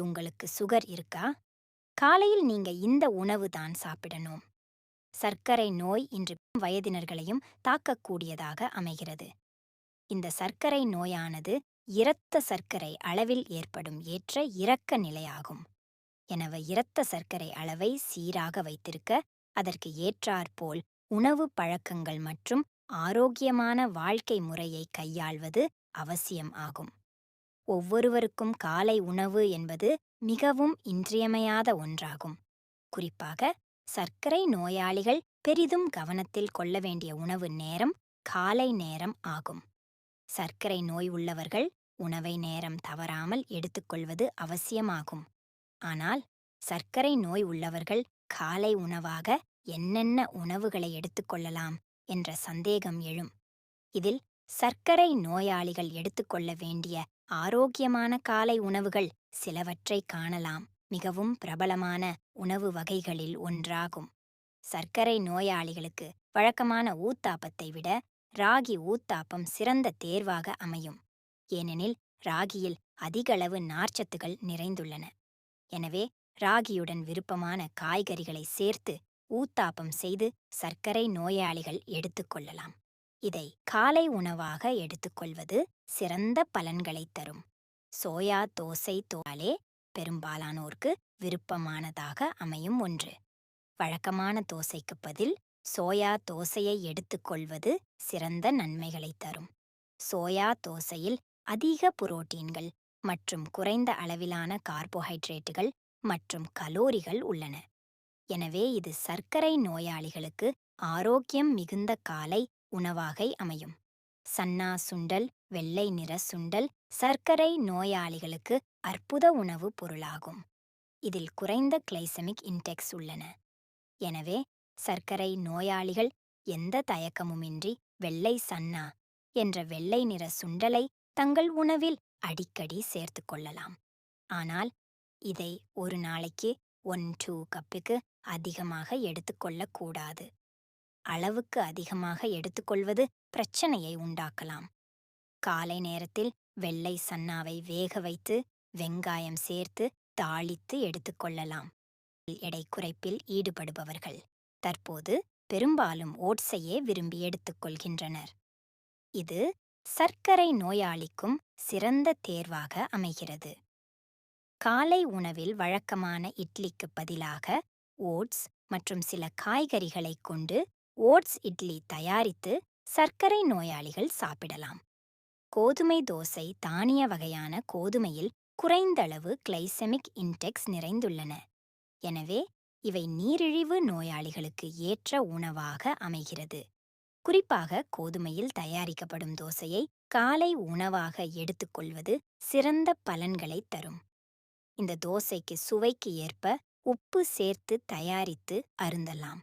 உங்களுக்கு சுகர் இருக்கா? காலையில் நீங்க இந்த உணவு தான் சாப்பிடணும். சர்க்கரை நோய் இன்று வயதினர்களையும் தாக்கக்கூடியதாக அமைகிறது. இந்த சர்க்கரை நோயானது இரத்த சர்க்கரை அளவில் ஏற்படும் ஏற்ற இறக்க நிலையாகும். எனவே இரத்த சர்க்கரை அளவை சீராக வைத்திருக்க அதற்கு ஏற்றாற்போல் உணவு பழக்கங்கள் மற்றும் ஆரோக்கியமான வாழ்க்கை முறையை கையாள்வது அவசியம் ஆகும். ஒவ்வொருவருக்கும் காலை உணவு என்பது மிகவும் இன்றியமையாத ஒன்றாகும். குறிப்பாக சர்க்கரை நோயாளிகள் பெரிதும் கவனத்தில் கொள்ள வேண்டிய உணவு நேரம் காலை நேரம் ஆகும். சர்க்கரை நோய் உள்ளவர்கள் உணவை நேரம் தவறாமல் எடுத்துக்கொள்வது அவசியமாகும். ஆனால் சர்க்கரை நோய் உள்ளவர்கள் காலை உணவாக என்னென்ன உணவுகளை எடுத்துக்கொள்ளலாம் என்ற சந்தேகம் எழும். இதில் சர்க்கரை நோயாளிகள் எடுத்துக்கொள்ள வேண்டிய ஆரோக்கியமான காலை உணவுகள் சிலவற்றை காணலாம். மிகவும் பிரபலமான உணவு வகைகளில் ஒன்றாகும். சர்க்கரை நோயாளிகளுக்கு வழக்கமான ஊத்தாப்பத்தை விட ராகி ஊத்தாப்பம் சிறந்த தேர்வாக அமையும். ஏனெனில் ராகியில் அதிகளவு நார்ச்சத்துகள் நிறைந்துள்ளன. எனவே ராகியுடன் விருப்பமான காய்கறிகளை சேர்த்து ஊத்தாப்பம் செய்து சர்க்கரை நோயாளிகள் எடுத்துக்கொள்ளலாம் இதை காலை உணவாக எடுத்துக்கொள்வது சிறந்த பலன்களை தரும். சோயா தோசை தோலே பெரும்பாலானோர்க்கு விருப்பமானதாக அமையும் ஒன்று. வழக்கமான தோசைக்கு பதில் சோயா தோசையை எடுத்துக்கொள்வது சிறந்த நன்மைகளை தரும். சோயா தோசையில் அதிக புரோட்டீன்கள் மற்றும் குறைந்த அளவிலான கார்போஹைட்ரேட்டுகள் மற்றும் கலோரிகள் உள்ளன. எனவே இது சர்க்கரை நோயாளிகளுக்கு ஆரோக்கியம் மிகுந்த காலை உணவாக அமையும். சன்னா சுண்டல் வெள்ளை நிற சுண்டல் சர்க்கரை நோயாளிகளுக்கு அற்புத உணவு பொருளாகும். இதில் குறைந்த கிளைசமிக் இன்டெக்ஸ் உள்ளன. எனவே சர்க்கரை நோயாளிகள் எந்த தயக்கமுமின்றி வெள்ளை சன்னா என்ற வெள்ளை நிற சுண்டலை தங்கள் உணவில் அடிக்கடி சேர்த்து கொள்ளலாம். ஆனால் இதை ஒரு நாளைக்கு ஒன் டூ கப்புக்கு அதிகமாக எடுத்துக்கொள்ளக்கூடாது அளவுக்கு அதிகமாக எடுத்துக்கொள்வது பிரச்சனையை உண்டாக்கலாம். காலை நேரத்தில் வெள்ளை சன்னாவை வேக வைத்து வெங்காயம் சேர்த்து தாளித்து எடுத்துக்கொள்ளலாம். எடை குறைப்பில் ஈடுபடுபவர்கள். தற்போது பெரும்பாலும் ஓட்ஸையே விரும்பி எடுத்துக்கொள்கின்றனர். இது சர்க்கரை நோயாளிக்கும் சிறந்த தேர்வாக அமைகிறது. காலை உணவில் வழக்கமான இட்லிக்கு பதிலாக ஓட்ஸ் மற்றும் சில காய்கறிகளை கொண்டு ஓட்ஸ் இட்லி தயாரித்து சர்க்கரை நோயாளிகள் சாப்பிடலாம். கோதுமை தோசை தானிய வகையான கோதுமையில் குறைந்தளவு கிளைசெமிக் இன்டெக்ஸ் நிறைந்துள்ளன. எனவே இவை நீரிழிவு நோயாளிகளுக்கு ஏற்ற உணவாக அமைகிறது. குறிப்பாக கோதுமையில் தயாரிக்கப்படும் தோசையை காலை உணவாக எடுத்துக்கொள்வது சிறந்த பலன்களை தரும். இந்த தோசைக்கு சுவைக்கு ஏற்ப உப்பு சேர்த்து தயாரித்து அருந்தலாம்.